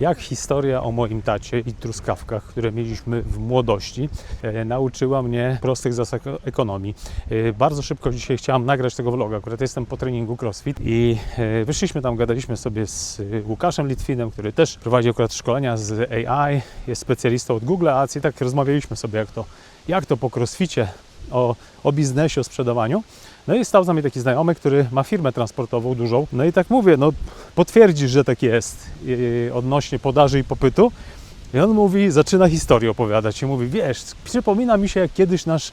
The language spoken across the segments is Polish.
jak historia o moim tacie i truskawkach, które mieliśmy w młodości, e, nauczyła mnie prostych zasad ekonomii. E, bardzo szybko dzisiaj chciałam nagrać tego vloga, akurat jestem po treningu CrossFit i e, wyszliśmy tam, gadaliśmy sobie z Łukaszem Litwinem, który też prowadzi akurat szkolenia z AI, jest specjalistą od Google Ads i tak rozmawialiśmy sobie, jak to, jak to po CrossFicie, o, o biznesie, o sprzedawaniu. No i stał za mnie taki znajomy, który ma firmę transportową dużą. No i tak mówię, no potwierdzisz, że tak jest yy, odnośnie podaży i popytu. I on mówi, zaczyna historię opowiadać i mówi, wiesz, przypomina mi się jak kiedyś nasz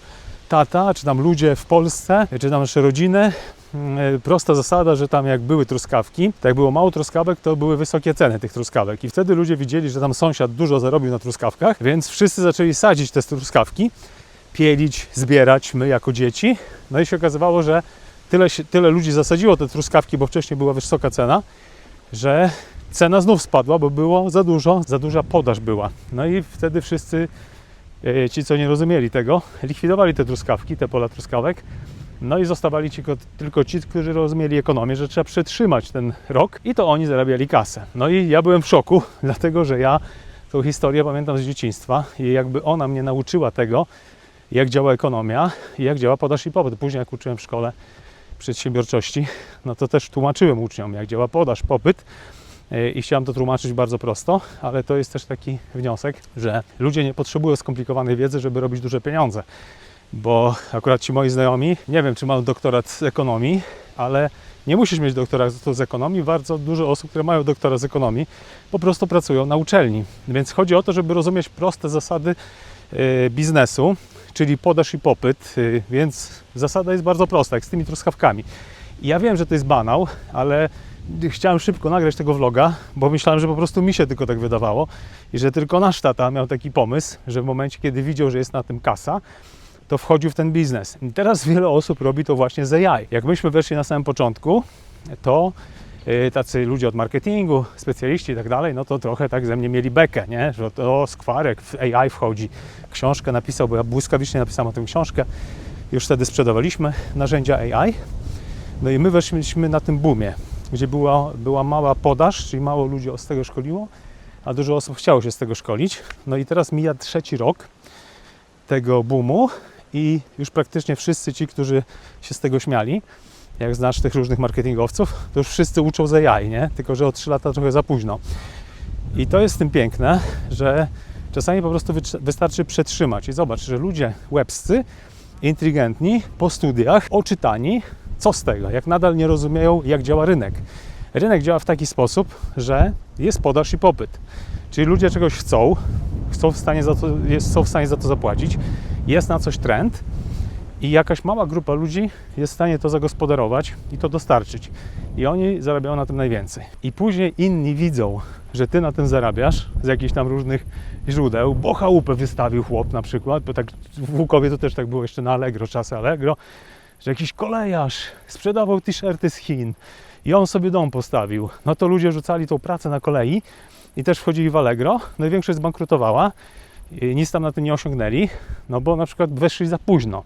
tata, czy tam ludzie w Polsce, czy tam nasze rodziny, yy, prosta zasada, że tam jak były truskawki, tak jak było mało truskawek, to były wysokie ceny tych truskawek. I wtedy ludzie widzieli, że tam sąsiad dużo zarobił na truskawkach, więc wszyscy zaczęli sadzić te truskawki pielić, zbierać, my jako dzieci. No i się okazywało, że tyle, tyle ludzi zasadziło te truskawki, bo wcześniej była wysoka cena, że cena znów spadła, bo było za dużo, za duża podaż była. No i wtedy wszyscy, e, ci co nie rozumieli tego, likwidowali te truskawki, te pola truskawek. No i zostawali ci, ko- tylko ci, którzy rozumieli ekonomię, że trzeba przetrzymać ten rok i to oni zarabiali kasę. No i ja byłem w szoku, dlatego że ja tą historię pamiętam z dzieciństwa i jakby ona mnie nauczyła tego, jak działa ekonomia i jak działa podaż i popyt. Później jak uczyłem w szkole przedsiębiorczości, no to też tłumaczyłem uczniom, jak działa podaż, popyt e, i chciałem to tłumaczyć bardzo prosto, ale to jest też taki wniosek, że ludzie nie potrzebują skomplikowanej wiedzy, żeby robić duże pieniądze, bo akurat ci moi znajomi, nie wiem czy mają doktorat z ekonomii, ale nie musisz mieć doktoratu z ekonomii. Bardzo dużo osób, które mają doktorat z ekonomii, po prostu pracują na uczelni. Więc chodzi o to, żeby rozumieć proste zasady e, biznesu, czyli podaż i popyt, y, więc zasada jest bardzo prosta, jak z tymi truskawkami. I ja wiem, że to jest banał, ale chciałem szybko nagrać tego vloga, bo myślałem, że po prostu mi się tylko tak wydawało i że tylko nasz tata miał taki pomysł, że w momencie, kiedy widział, że jest na tym kasa, to wchodził w ten biznes. I teraz wiele osób robi to właśnie z AI. Jak myśmy weszli na samym początku, to tacy ludzie od marketingu, specjaliści i tak dalej, no to trochę tak ze mnie mieli bekę, nie? że to skwarek w AI wchodzi. Książkę napisał, bo ja błyskawicznie napisałem o tym książkę. Już wtedy sprzedawaliśmy narzędzia AI. No i my weszliśmy na tym boomie, gdzie była, była mała podaż, czyli mało ludzi z tego szkoliło, a dużo osób chciało się z tego szkolić. No i teraz mija trzeci rok tego boomu i już praktycznie wszyscy ci, którzy się z tego śmiali, jak znasz tych różnych marketingowców, to już wszyscy uczą z AI, nie? Tylko, że o 3 lata trochę za późno. I to jest tym piękne, że czasami po prostu wystarczy przetrzymać i zobacz, że ludzie łebscy, inteligentni, po studiach, oczytani, co z tego, jak nadal nie rozumieją, jak działa rynek. Rynek działa w taki sposób, że jest podaż i popyt. Czyli ludzie czegoś chcą, chcą w stanie za to, są w stanie za to zapłacić, jest na coś trend i jakaś mała grupa ludzi jest w stanie to zagospodarować i to dostarczyć. I oni zarabiają na tym najwięcej. I później inni widzą, że ty na tym zarabiasz z jakichś tam różnych źródeł, bo chałupę wystawił chłop na przykład, bo tak w Łukowie to też tak było jeszcze na Allegro, czasy Allegro, że jakiś kolejarz sprzedawał t-shirty z Chin i on sobie dom postawił. No to ludzie rzucali tą pracę na kolei i też wchodzili w Allegro, no i większość zbankrutowała, i nic tam na tym nie osiągnęli, no bo na przykład weszli za późno.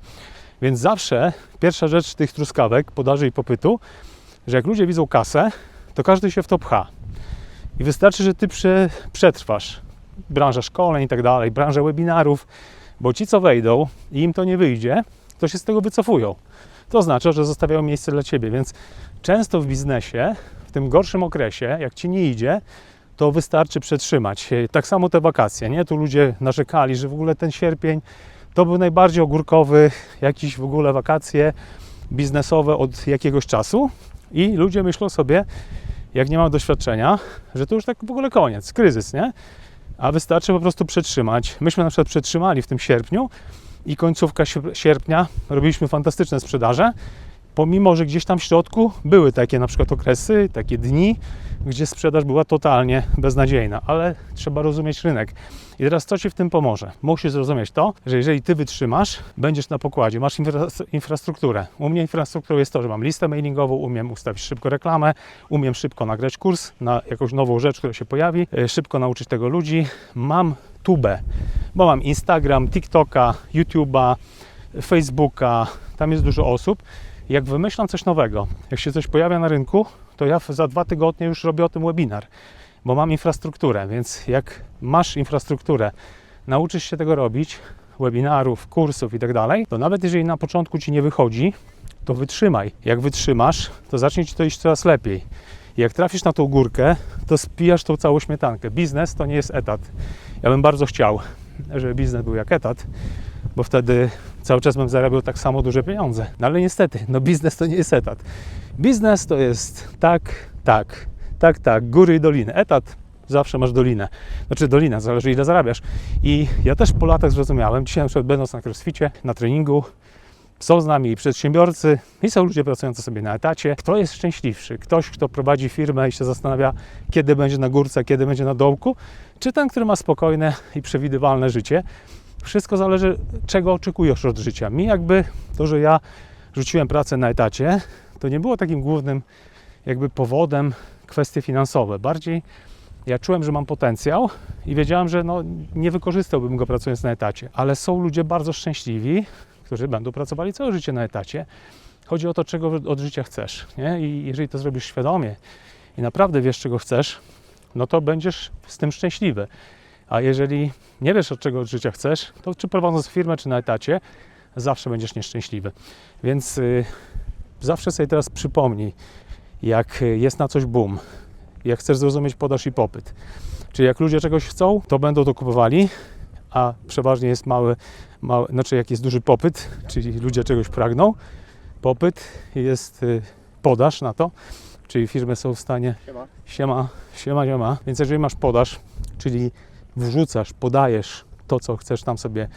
Więc zawsze pierwsza rzecz tych truskawek, podaży i popytu, że jak ludzie widzą kasę, to każdy się w to pcha. I wystarczy, że ty prze, przetrwasz branżę szkoleń i tak dalej, branżę webinarów, bo ci, co wejdą i im to nie wyjdzie, to się z tego wycofują. To oznacza, że zostawiają miejsce dla ciebie, więc często w biznesie, w tym gorszym okresie, jak ci nie idzie, to wystarczy przetrzymać. Tak samo te wakacje, nie? Tu ludzie narzekali, że w ogóle ten sierpień to był najbardziej ogórkowy, jakiś w ogóle wakacje biznesowe od jakiegoś czasu i ludzie myślą sobie, jak nie mają doświadczenia, że to już tak w ogóle koniec, kryzys, nie? A wystarczy po prostu przetrzymać. Myśmy na przykład przetrzymali w tym sierpniu i końcówka sier- sierpnia robiliśmy fantastyczne sprzedaże, pomimo, że gdzieś tam w środku były takie na przykład okresy, takie dni, gdzie sprzedaż była totalnie beznadziejna, ale trzeba rozumieć rynek. I teraz co Ci w tym pomoże? Musisz zrozumieć to, że jeżeli Ty wytrzymasz, będziesz na pokładzie, masz infra- infrastrukturę. U mnie infrastrukturą jest to, że mam listę mailingową, umiem ustawić szybko reklamę, umiem szybko nagrać kurs na jakąś nową rzecz, która się pojawi, e, szybko nauczyć tego ludzi. Mam tubę, bo mam Instagram, TikToka, YouTube'a, Facebooka, tam jest dużo osób. Jak wymyślam coś nowego, jak się coś pojawia na rynku, to ja za dwa tygodnie już robię o tym webinar. bo mam infrastrukturę, więc jak masz infrastrukturę, nauczysz się tego robić, webinarów, kursów i tak dalej, to nawet jeżeli na początku ci nie wychodzi, to wytrzymaj. Jak wytrzymasz, to zacznie ci to iść coraz lepiej. Jak trafisz na tą górkę, to spijasz tą całą śmietankę. Biznes to nie jest etat. Ja bym bardzo chciał, żeby biznes był jak etat, bo wtedy cały czas bym zarabiał tak samo duże pieniądze. No ale niestety, no biznes to nie jest etat. Biznes to jest tak, tak, tak, tak, góry i doliny. Etat zawsze masz dolinę. Znaczy dolina, zależy ile zarabiasz. I ja też po latach zrozumiałem, dzisiaj na przykład będąc na crossficie, na treningu, są z nami przedsiębiorcy, i są ludzie pracujący sobie na etacie. Kto jest szczęśliwszy? Ktoś, kto prowadzi firmę i się zastanawia, kiedy będzie na górce, kiedy będzie na dołku, czy ten, który ma spokojne i przewidywalne życie. Wszystko zależy, czego oczekujesz od życia. Mi jakby to, że ja rzuciłem pracę na etacie, to nie było takim głównym jakby powodem kwestie finansowe. Bardziej ja czułem, że mam potencjał i wiedziałem, że no, nie wykorzystałbym go pracując na etacie. Ale są ludzie bardzo szczęśliwi, którzy będą pracowali całe życie na etacie. Chodzi o to, czego od życia chcesz. Nie? I jeżeli to zrobisz świadomie i naprawdę wiesz, czego chcesz, no to będziesz z tym szczęśliwy. A jeżeli nie wiesz, od czego od życia chcesz, to czy prowadząc firmę, czy na etacie, zawsze będziesz nieszczęśliwy. Więc y, zawsze sobie teraz przypomnij, jak jest na coś boom, jak chcesz zrozumieć podaż i popyt. Czyli jak ludzie czegoś chcą, to będą to kupowali, a przeważnie jest mały, mały znaczy jak jest duży popyt, czyli ludzie czegoś pragną, popyt jest y, podaż na to, czyli firmy są w stanie Siema. siema, siema, siema. Więc jeżeli masz podaż, czyli wrzucasz, podajesz to, co chcesz tam sobie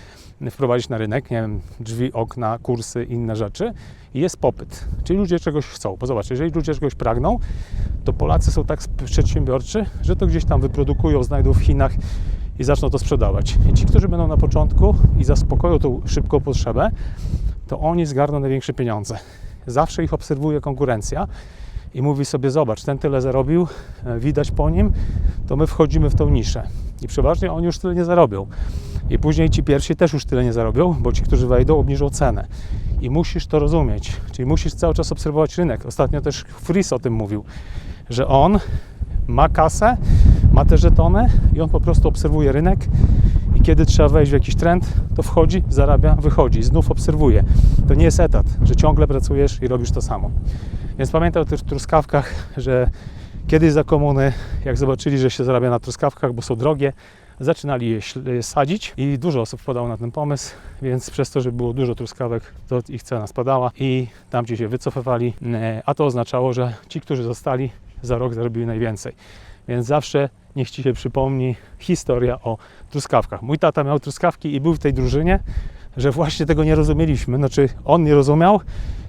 wprowadzić na rynek, nie wiem, drzwi, okna, kursy, inne rzeczy i jest popyt, czyli ludzie czegoś chcą. Bo zobacz, jeżeli ludzie czegoś pragną, to Polacy są tak przedsiębiorczy, że to gdzieś tam wyprodukują, znajdą w Chinach i zaczną to sprzedawać. I ci, którzy będą na początku i zaspokoją tą szybką potrzebę, to oni zgarną największe pieniądze. Zawsze ich obserwuje konkurencja i mówi sobie, zobacz, ten tyle zarobił, e, widać po nim, to my wchodzimy w tą niszę. I przeważnie oni już tyle nie zarobią. I później ci pierwsi też już tyle nie zarobią, bo ci, którzy wejdą, obniżą cenę. I musisz to rozumieć, czyli musisz cały czas obserwować rynek. Ostatnio też Fris o tym mówił, że on ma kasę, ma te żetony i on po prostu obserwuje rynek i kiedy trzeba wejść w jakiś trend, to wchodzi, zarabia, wychodzi, znów obserwuje. To nie jest etat, że ciągle pracujesz i robisz to samo. Więc pamiętaj o tych truskawkach, że kiedyś za komuny, jak zobaczyli, że się zarabia na truskawkach, bo są drogie, zaczynali je sadzić i dużo osób wpadało na ten pomysł, więc przez to, że było dużo truskawek, to ich cena spadała i tamci się wycofywali, e, a to oznaczało, że ci, którzy zostali, za rok zarobili najwięcej. Więc zawsze niech Ci się przypomni historia o truskawkach. Mój tata miał truskawki i był w tej drużynie, że właśnie tego nie rozumieliśmy. Znaczy, on nie rozumiał.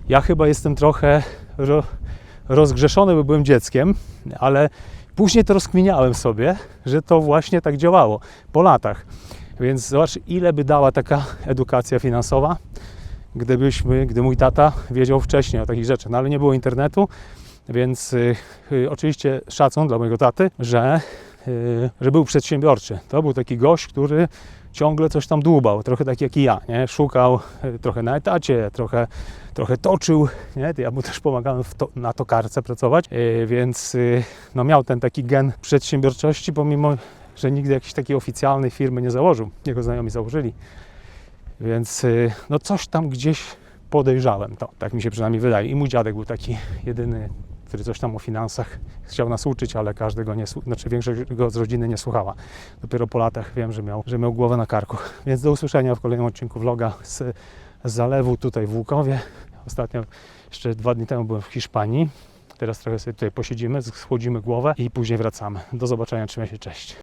Ja chyba jestem trochę ro, rozgrzeszony, bo byłem dzieckiem, ale później to rozkminiałem sobie, że to właśnie tak działało po latach. Więc zobacz, ile by dała taka edukacja finansowa, gdybyśmy, gdy mój tata wiedział wcześniej o takich rzeczach. No ale nie było internetu, więc y, y, oczywiście szacun dla mojego taty, że, y, że był przedsiębiorczy. To był taki gość, który ciągle coś tam dłubał, trochę tak jak i ja, nie? Szukał y, trochę na etacie, trochę, trochę toczył, nie? Ja mu też pomagałem to, na tokarce pracować, y, więc y, no miał ten taki gen przedsiębiorczości, pomimo, że nigdy jakiejś takiej oficjalnej firmy nie założył. Jego znajomi założyli. Więc y, no coś tam gdzieś podejrzałem to, tak mi się przynajmniej wydaje. I mój dziadek był taki jedyny, który coś tam o finansach chciał nas uczyć, ale każdego nie, słu- znaczy większość go z rodziny nie słuchała. Dopiero po latach wiem, że miał, że miał głowę na karku. Więc do usłyszenia w kolejnym odcinku vloga z, z zalewu tutaj w Łukowie. Ostatnio, jeszcze dwa dni temu byłem w Hiszpanii. Teraz trochę sobie tutaj posiedzimy, schłodzimy głowę i później wracamy. Do zobaczenia, trzymaj się, cześć.